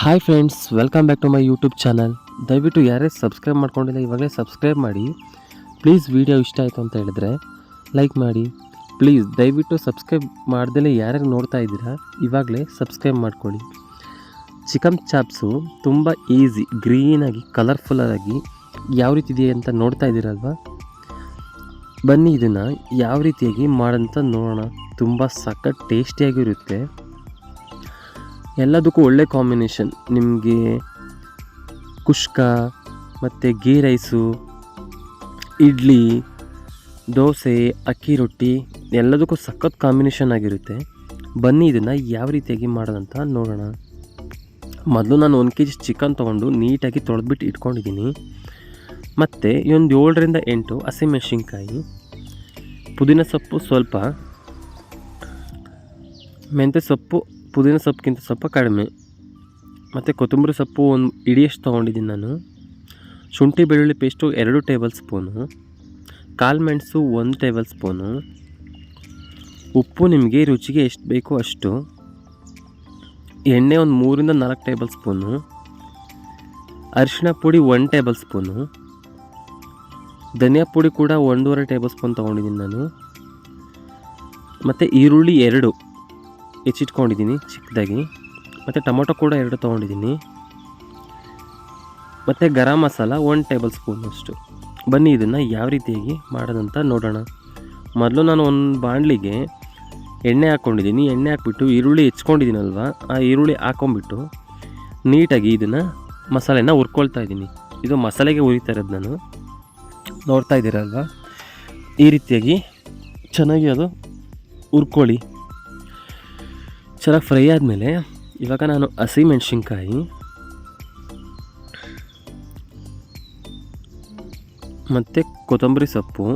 Hi friends welcome back to my YouTube channel ದಯವಿಟ್ಟು ಯಾರೇ subscribe ಮಾಡ್ಕೊಂಡಿಲ್ಲ, ಇವಾಗಲೇ ಸಬ್ಸ್ಕ್ರೈಬ್ ಮಾಡಿ. ಪ್ಲೀಸ್ ವಿಡಿಯೋ ಇಷ್ಟ ಆಯಿತು ಅಂತ ಹೇಳಿದ್ರೆ ಲೈಕ್ ಮಾಡಿ. ಪ್ಲೀಸ್ ದಯವಿಟ್ಟು ಸಬ್ಸ್ಕ್ರೈಬ್ ಮಾಡ್ದೇ ಯಾರ್ಯಾರು ನೋಡ್ತಾ ಇದ್ದೀರಾ, ಇವಾಗಲೇ ಸಬ್ಸ್ಕ್ರೈಬ್ ಮಾಡ್ಕೊಳ್ಳಿ. ಚಿಕನ್ ಚಾಪ್ಸು ತುಂಬ ಈಸಿ ಗ್ರೀನಾಗಿ ಕಲರ್ಫುಲ್ಲಾಗಿ ಯಾವ ರೀತಿ ಇದೆ ಅಂತ ನೋಡ್ತಾ ಇದ್ದೀರಲ್ವಾ? ಬನ್ನಿ ಇದನ್ನು ಯಾವ ರೀತಿಯಾಗಿ ಮಾಡೋಂಥ ನೋಡೋಣ. ತುಂಬ ಸಖತ್ ಟೇಸ್ಟಿಯಾಗಿರುತ್ತೆ ಎಲ್ಲದಕ್ಕೂ ಒಳ್ಳೆ ಕಾಂಬಿನೇಷನ್ ನಿಮಗೆ ಕುಷ್ಕ, ಮತ್ತು ಗೀ ರೈಸು ಇಡ್ಲಿ, ದೋಸೆ, ಅಕ್ಕಿ ರೊಟ್ಟಿ, ಎಲ್ಲದಕ್ಕೂ ಸಖತ್ ಕಾಂಬಿನೇಷನ್ ಆಗಿರುತ್ತೆ. ಬನ್ನಿ ಇದನ್ನು ಯಾವ ರೀತಿಯಾಗಿ ಮಾಡೋದಂತ ನೋಡೋಣ. ಮೊದಲು ನಾನು ಒಂದು ಕೆ ಜಿ ಚಿಕನ್ ತೊಗೊಂಡು ನೀಟಾಗಿ ತೊಳೆದ್ಬಿಟ್ಟು ಇಟ್ಕೊಂಡಿದ್ದೀನಿ. ಮತ್ತು ಇನ್ನೊಂದು ಏಳರಿಂದ ಎಂಟು ಹಸಿಮೆಣ್ಸಿನ್ಕಾಯಿ ಪುದೀನ ಸೊಪ್ಪು ಸ್ವಲ್ಪ, ಮೆಂತ್ಯ ಸೊಪ್ಪು ಪುದೀನ ಸೊಪ್ಪಿಗಿಂತ ಸ್ವಲ್ಪ ಕಡಿಮೆ. ಮತ್ತು ಕೊತ್ತಂಬರಿ ಸೊಪ್ಪು ಒಂದು ಇಡಿಯಷ್ಟು ತೊಗೊಂಡಿದ್ದೀನಿ ನಾನು. ಶುಂಠಿ ಬೆಳ್ಳುಳ್ಳಿ ಪೇಸ್ಟು ಎರಡು ಟೇಬಲ್ ಸ್ಪೂನು. ಕಾಲು ಮೆಣಸು ಒಂದು ಟೇಬಲ್ ಸ್ಪೂನು. ಉಪ್ಪು ನಿಮಗೆ ರುಚಿಗೆ ಎಷ್ಟು ಬೇಕೋ ಅಷ್ಟು. ಎಣ್ಣೆ ಒಂದು ಮೂರಿಂದ ನಾಲ್ಕು ಟೇಬಲ್ ಸ್ಪೂನು. ಅರಿಶಿಣ ಪುಡಿ ಒನ್ ಟೇಬಲ್ ಸ್ಪೂನು. ಧನಿಯಾ ಪುಡಿ ಕೂಡ ಒಂದೂವರೆ ಟೇಬಲ್ ಸ್ಪೂನ್ ತೊಗೊಂಡಿದ್ದೀನಿ ನಾನು. ಮತ್ತು ಈರುಳ್ಳಿ ಎರಡು. ಹೆಚ್ಚಿಟ್ಕೊಂಡಿದ್ದೀನಿ ಚಿಕ್ಕದಾಗಿ ಮತ್ತು ಟೊಮೊಟೊ ಕೂಡ ಎರಡು ತೊಗೊಂಡಿದ್ದೀನಿ. ಮತ್ತು garam masala one tablespoon ಅಷ್ಟು. ಬನ್ನಿ ಇದನ್ನು ಯಾವ ರೀತಿಯಾಗಿ ಮಾಡೋದಂತ ನೋಡೋಣ. ಮೊದಲು ನಾನು ಒಂದು ಬಾಣಲಿಗೆ ಎಣ್ಣೆ ಹಾಕ್ಕೊಂಡಿದ್ದೀನಿ. ಎಣ್ಣೆ ಹಾಕ್ಬಿಟ್ಟು ಈರುಳ್ಳಿ ಹೆಚ್ಕೊಂಡಿದ್ದೀನಲ್ವ ಆ ಈರುಳ್ಳಿ ಹಾಕ್ಕೊಂಬಿಟ್ಟು ನೀಟಾಗಿ ಇದನ್ನು ಮಸಾಲೆನ ಹುರ್ಕೊಳ್ತಾ ಇದ್ದೀನಿ. ಇದು ಮಸಾಲೆಗೆ ಹುರಿತಾ ಇರೋದು ನಾನು. ನೋಡ್ತಾ ಇದ್ದೀರಲ್ವ? ಈ ರೀತಿಯಾಗಿ ಚೆನ್ನಾಗಿ ಅದು ಹುರ್ಕೊಳ್ಳಿ. ಚೆನ್ನಾಗಿ ಫ್ರೈ ಆದಮೇಲೆ ಇವಾಗ ನಾನು ಹಸಿ ಮೆಣಸಿನ್ಕಾಯಿ ಮತ್ತು ಕೊತ್ತಂಬರಿ ಸೊಪ್ಪು,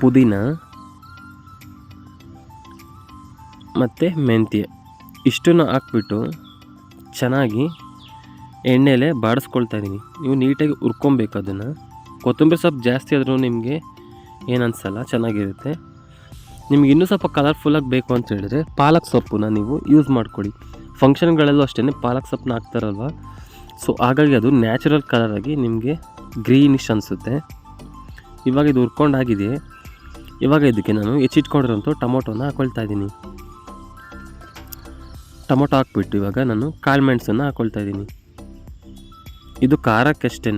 ಪುದೀನ ಮತ್ತು ಮೆಂತ್ಯ. ಇಷ್ಟನ್ನು ಹಾಕ್ಬಿಟ್ಟು ಚೆನ್ನಾಗಿ ಎಣ್ಣೆಲೆ ಬಾಡಿಸ್ಕೊಳ್ತಾ ಇದ್ದೀನಿ. ನೀವು ನೀಟಾಗಿ ಹುರ್ಕೊಬೇಕು ಅದನ್ನು. ಕೊತ್ತಂಬರಿ ಸೊಪ್ಪು ಜಾಸ್ತಿ ಆದರೂ ನಿಮಗೆ ಏನು ಅನಿಸಲ್ಲ ಚೆನ್ನಾಗಿರುತ್ತೆ. ನಿಮ್ಗೆ ಇನ್ನೂ ಸ್ವಲ್ಪ ಕಲರ್ಫುಲ್ಲಾಗಿ ಬೇಕು ಅಂತ ಹೇಳಿದ್ರೆ ಪಾಲಕ್ ಸೊಪ್ಪನ್ನ ನೀವು ಯೂಸ್ ಮಾಡ್ಕೊಳ್ಳಿ ಫಂಕ್ಷನ್ಗಳಲ್ಲೂ ಅಷ್ಟೇ ಪಾಲಕ್ ಸೊಪ್ಪನ್ನ ಹಾಕ್ತಾರಲ್ವ? ಸೊ ಹಾಗಾಗಿ ಅದು ನ್ಯಾಚುರಲ್ ಕಲರಾಗಿ ನಿಮಗೆ ಗ್ರೀನಿಶ್ ಅನಿಸುತ್ತೆ. ಇವಾಗ ಇದು ಹುರ್ಕೊಂಡಾಗಿದೆ ಇವಾಗ ಇದಕ್ಕೆ ನಾನು ಹೆಚ್ಚಿಟ್ಕೊಂಡಿರೋಂಥ ಟೊಮೊಟೊನ ಹಾಕ್ಕೊಳ್ತಾ ಇದ್ದೀನಿ. ಟೊಮೊಟೊ ಹಾಕ್ಬಿಟ್ಟು ಇವಾಗ ನಾನು ಕಾಳು ಮೆಣಸನ್ನು ಹಾಕ್ಕೊಳ್ತಾ ಇದ್ದೀನಿ. ಇದು ಖಾರಕ್ಕಷ್ಟೇ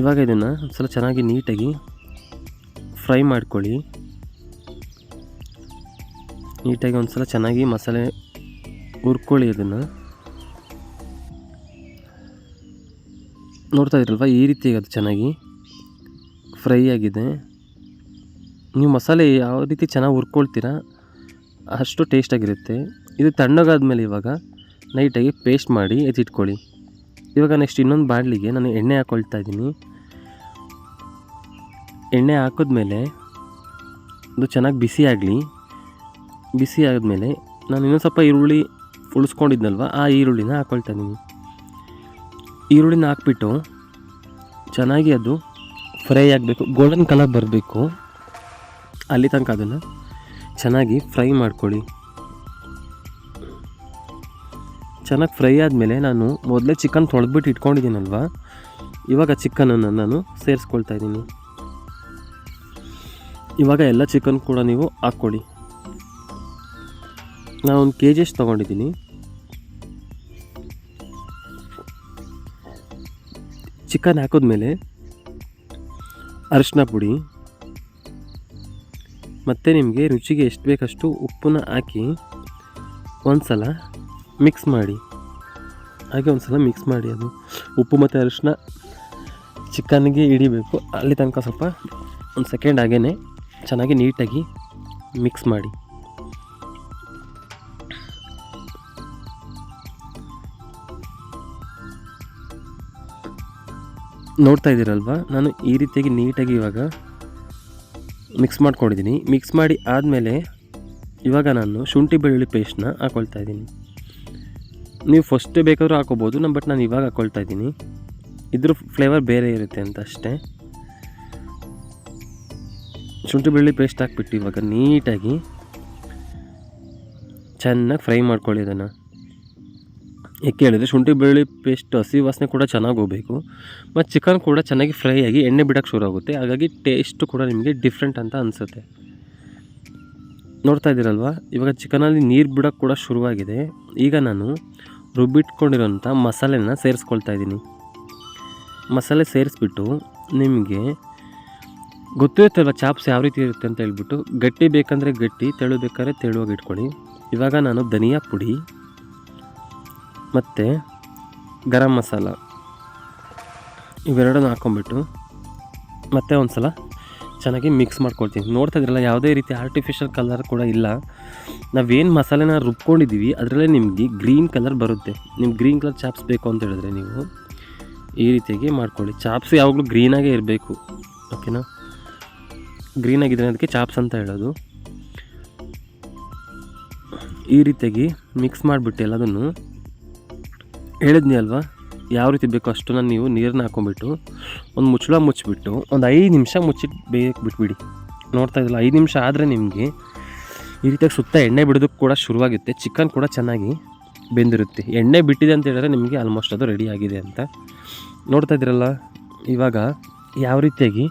ಇವಾಗ ಇದನ್ನು ಸ್ವಲ್ಪ ಚೆನ್ನಾಗಿ ನೀಟಾಗಿ ಫ್ರೈ ಮಾಡ್ಕೊಳ್ಳಿ. ನೀಟಾಗಿ ಒಂದು ಸಲ ಚೆನ್ನಾಗಿ ಮಸಾಲೆ ಹುರ್ಕೊಳ್ಳಿ ಅದನ್ನು ನೋಡ್ತಾ ಇದ್ರಲ್ವ, ಈ ರೀತಿ ಅದು ಚೆನ್ನಾಗಿ. ಫ್ರೈ ಆಗಿದೆ. ನೀವು ಮಸಾಲೆ ಯಾವ ರೀತಿ ಚೆನ್ನಾಗಿ ಹುರ್ಕೊಳ್ತೀರಾ, ಅಷ್ಟು ಟೇಸ್ಟಾಗಿರುತ್ತೆ ಇದು ತಣ್ಣಗಾದ್ಮೇಲೆ ಇವಾಗ ನೈಟಾಗಿ ಪೇಸ್ಟ್ ಮಾಡಿ ಎತ್ತಿಟ್ಕೊಳ್ಳಿ. ಇವಾಗ ನೆಕ್ಸ್ಟ್ ಇನ್ನೊಂದು ಬಾಣಲಿಗೆ ನಾನು ಎಣ್ಣೆ ಹಾಕ್ಕೊಳ್ತಾ ಇದ್ದೀನಿ. ಎಣ್ಣೆ ಹಾಕಿದ್ಮೇಲೆ ಅದು ಚೆನ್ನಾಗಿ ಬಿಸಿ ಆಗಲಿ, ಬಿಸಿ ಆದಮೇಲೆ ನಾನು ಇನ್ನೊಂದು ಸ್ವಲ್ಪ ಈರುಳ್ಳಿ ಉಳಿಸ್ಕೊಂಡಿದ್ನಲ್ವ, ಆ ಈರುಳ್ಳಿನ ಹಾಕ್ಕೊಳ್ತಾ ಇದ್ದೀನಿ ಈರುಳ್ಳಿನ ಹಾಕ್ಬಿಟ್ಟು ಚೆನ್ನಾಗಿ ಅದು ಫ್ರೈ ಆಗಬೇಕು ಗೋಲ್ಡನ್ ಕಲರ್ ಬರಬೇಕು. ಅಲ್ಲಿ ತನಕ ಅದನ್ನು ಚೆನ್ನಾಗಿ ಫ್ರೈ ಮಾಡ್ಕೊಳ್ಳಿ. ಚೆನ್ನಾಗಿ ಫ್ರೈ ಆದಮೇಲೆ ನಾನು ಮೊದಲೇ ಚಿಕನ್ ತೊಳೆದ್ಬಿಟ್ಟು ಇಟ್ಕೊಂಡಿದ್ದೀನಲ್ವ, ಇವಾಗ ಚಿಕನನ್ನು ನಾನು ಸೇರಿಸ್ಕೊಳ್ತಾ ಇದ್ದೀನಿ ಇವಾಗ ಎಲ್ಲ ಚಿಕನ್ ಕೂಡ ನೀವು ಹಾಕ್ಕೊಡಿ ನಾನು ಒಂದು ಕೆ ಜಿ ಎಷ್ಟು ತೊಗೊಂಡಿದ್ದೀನಿ. ಚಿಕನ್ ಹಾಕಿದ್ಮೇಲೆ ಅರಿಶಿನ ಪುಡಿ, ಮತ್ತು ನಿಮಗೆ ರುಚಿಗೆ ಎಷ್ಟು ಬೇಕಷ್ಟು ಉಪ್ಪನ್ನ ಹಾಕಿ ಒಂದು ಸಲ ಮಿಕ್ಸ್ ಮಾಡಿ. ಹಾಗೆ ಒಂದು ಸಲ ಮಿಕ್ಸ್ ಮಾಡಿ ಅದು. ಉಪ್ಪು ಮತ್ತು ಅರಿಶಿನ ಚಿಕನ್ಗೆ ಹಿಡಿಬೇಕು. ಅಲ್ಲಿ ತನಕ ಸ್ವಲ್ಪ ಒಂದು ಸೆಕೆಂಡ್ ಹಾಗೇ ಚೆನ್ನಾಗಿ ನೀಟಾಗಿ ಮಿಕ್ಸ್ ಮಾಡಿ. ನೋಡ್ತಾ ಇದ್ದೀರಲ್ವ? ನಾನು ಈ ರೀತಿಯಾಗಿ ನೀಟಾಗಿ ಇವಾಗ ಮಿಕ್ಸ್ ಮಾಡ್ಕೊಂಡಿದ್ದೀನಿ. ಮಿಕ್ಸ್ ಮಾಡಿ ಆದಮೇಲೆ ಇವಾಗ ನಾನು ಶುಂಠಿ ಬೆಳ್ಳುಳ್ಳಿ ಪೇಸ್ಟ್ನ ಹಾಕ್ಕೊಳ್ತಾ ಇದ್ದೀನಿ. ನೀವು ಫಸ್ಟ್ ಬೇಕಾದರೂ ಹಾಕೋಬೋದು ನಾನು ಬಟ್ ನಾನು ಇವಾಗ ಹಾಕ್ಕೊಳ್ತಾ ಇದ್ದೀನಿ. ಇದ್ರ ಫ್ಲೇವರ್ ಬೇರೆ ಇರುತ್ತೆ ಅಂತ ಅಷ್ಟೇ. ಶುಂಠಿ ಬೆಳ್ಳಿ ಪೇಸ್ಟ್ ಹಾಕ್ಬಿಟ್ಟು ಇವಾಗ ನೀಟಾಗಿ ಚೆನ್ನಾಗಿ ಫ್ರೈ ಮಾಡ್ಕೊಳ್ಳಿ ಇದನ್ನು ಯಾಕೆ ಹೇಳಿದರೆ ಶುಂಠಿ ಬೆಳ್ಳಿ ಪೇಸ್ಟ್ ಹಸಿ ವಾಸನೆ ಕೂಡ ಚೆನ್ನಾಗಿ ಹೋಗಬೇಕು. ಮತ್ತು ಚಿಕನ್ ಕೂಡ ಚೆನ್ನಾಗಿ ಫ್ರೈ ಆಗಿ ಎಣ್ಣೆ ಬಿಡೋಕ್ಕೆ ಶುರು ಆಗುತ್ತೆ. ಹಾಗಾಗಿ ಟೇಸ್ಟು ಕೂಡ ನಿಮಗೆ ಡಿಫ್ರೆಂಟ್ ಅಂತ ಅನಿಸುತ್ತೆ. ನೋಡ್ತಾ ಇದ್ದೀರಲ್ವ? ಇವಾಗ ಚಿಕನಲ್ಲಿ ನೀರು ಬಿಡೋಕ್ಕೆ ಕೂಡ ಶುರುವಾಗಿದೆ. ಈಗ ನಾನು ರುಬ್ಬಿಟ್ಕೊಂಡಿರೋಂಥ ಮಸಾಲೆನ ಸೇರಿಸ್ಕೊಳ್ತಾ ಇದ್ದೀನಿ. ಮಸಾಲೆ ಸೇರಿಸ್ಬಿಟ್ಟು ನಿಮಗೆ ಗೊತ್ತಿರುತ್ತಲ್ವ ಚಾಪ್ಸ್ ಯಾವ ರೀತಿ ಇರುತ್ತೆ ಅಂತ ಹೇಳ್ಬಿಟ್ಟು, ಗಟ್ಟಿ ಬೇಕಂದರೆ ಗಟ್ಟಿ, ತೆಳು ಬೇಕಾದ್ರೆ ತೆಳುವಾಗಿ ಇಟ್ಕೊಳ್ಳಿ. ಇವಾಗ ನಾನು ಧನಿಯಾ ಪುಡಿ ಮತ್ತು ಗರಂ ಮಸಾಲ ಇವೆರಡನ್ನು ಹಾಕ್ಕೊಂಬಿಟ್ಟು ಮತ್ತೆ ಒಂದು ಸಲ ಚೆನ್ನಾಗಿ ಮಿಕ್ಸ್ ಮಾಡ್ಕೊಳ್ತೀನಿ. ನೋಡ್ತಾ ಇದ್ರಲ್ಲ ಯಾವುದೇ ರೀತಿ ಆರ್ಟಿಫಿಷಿಯಲ್ ಕಲರ್ ಕೂಡ ಇಲ್ಲ. ನಾವೇನು ಮಸಾಲೆನ ರುಬ್ಕೊಂಡಿದ್ದೀವಿ, ಅದರಲ್ಲೇ ನಿಮಗೆ ಗ್ರೀನ್ ಕಲರ್ ಬರುತ್ತೆ. ನಿಮ್ಗೆ ಗ್ರೀನ್ ಕಲರ್ ಚಾಪ್ಸ್ ಬೇಕು ಅಂತ ಹೇಳಿದ್ರೆ ನೀವು ಈ ರೀತಿಯಾಗಿ ಮಾಡ್ಕೊಳ್ಳಿ. ಚಾಪ್ಸ್ ಯಾವಾಗಲೂ ಗ್ರೀನಾಗೇ ಇರಬೇಕು. ಓಕೆನಾ ಗ್ರೀನಾಗಿದ್ರೆ ಅದಕ್ಕೆ ಚಾಪ್ಸ್ ಅಂತ ಹೇಳೋದು. ಈ ರೀತಿಯಾಗಿ ಮಿಕ್ಸ್ ಮಾಡಿಬಿಟ್ಟು ಎಲ್ಲದನ್ನು. ಹೇಳಿದ್ನಿ ಅಲ್ವಾ? ಯಾವ ರೀತಿ ಬೇಕೋ ಅಷ್ಟನ್ನು ನೀವು ನೀರನ್ನ ಹಾಕೊಂಡ್ಬಿಟ್ಟು ಒಂದು ಮುಚ್ಚಳ ಮುಚ್ಚಿಬಿಟ್ಟು ಒಂದು ಐದು ನಿಮಿಷ ಮುಚ್ಚಿಟ್ಟು ಬೇಯಕ್ಕೆ ಬಿಟ್ಬಿಡಿ ನೋಡ್ತಾ ಇದ್ದಿಲ್ಲ ಐದು ನಿಮಿಷ ಆದರೆ ನಿಮಗೆ ಈ ರೀತಿಯಾಗಿ ಸುತ್ತ ಎಣ್ಣೆ ಬಿಡೋದಕ್ಕೆ ಕೂಡ ಶುರುವಾಗುತ್ತೆ. ಚಿಕನ್ ಕೂಡ ಚೆನ್ನಾಗಿ ಬೆಂದಿರುತ್ತೆ. ಎಣ್ಣೆ ಬಿಟ್ಟಿದೆ ಅಂತ ಹೇಳಿದ್ರೆ ನಿಮಗೆ ಆಲ್ಮೋಸ್ಟ್ ಅದು ರೆಡಿ ಆಗಿದೆ ಅಂತ. ನೋಡ್ತಾ ಇದ್ದೀರಲ್ಲ ಇವಾಗ ಯಾವ ರೀತಿಯಾಗಿ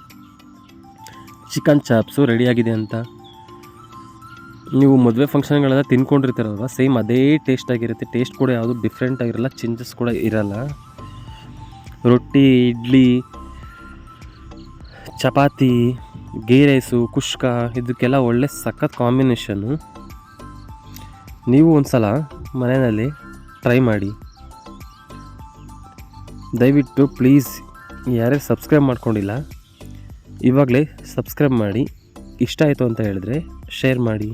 ಚಿಕನ್ ಚಾಪ್ಸು ರೆಡಿಯಾಗಿದೆ ಅಂತ. ನೀವು ಮದುವೆ ಫಂಕ್ಷನ್ಗಳೆಲ್ಲ ತಿನ್ಕೊಂಡಿರ್ತೀರಲ್ವ? ಸೇಮ್ ಅದೇ ಟೇಸ್ಟ್ ಆಗಿರುತ್ತೆ. ಟೇಸ್ಟ್ ಕೂಡ ಯಾವುದು ಡಿಫ್ರೆಂಟ್ ಆಗಿರಲ್ಲ. ಚೇಂಜಸ್ ಕೂಡ ಇರಲ್ಲ. ರೊಟ್ಟಿ, ಇಡ್ಲಿ, ಚಪಾತಿ, ಗೀ ರೈಸು, ಕುಷ್ಕ ಇದಕ್ಕೆಲ್ಲ ಒಳ್ಳೆ ಸಖತ್ ಕಾಂಬಿನೇಷನ್ನು ನೀವು ಒಂದು ಸಲ ಮನೆಯಲ್ಲಿ ಟ್ರೈ ಮಾಡಿ. ದಯವಿಟ್ಟು ಪ್ಲೀಸ್ ಯಾರ್ಯಾರು ಸಬ್ಸ್ಕ್ರೈಬ್ ಮಾಡ್ಕೊಂಡಿಲ್ಲ ಇವಾಗಲೇ ಸಬ್ಸ್ಕ್ರೈಬ್ ಮಾಡಿ ಇಷ್ಟ ಆಯಿತು ಅಂತ ಹೇಳಿದ್ರೆ ಶೇರ್ ಮಾಡಿ.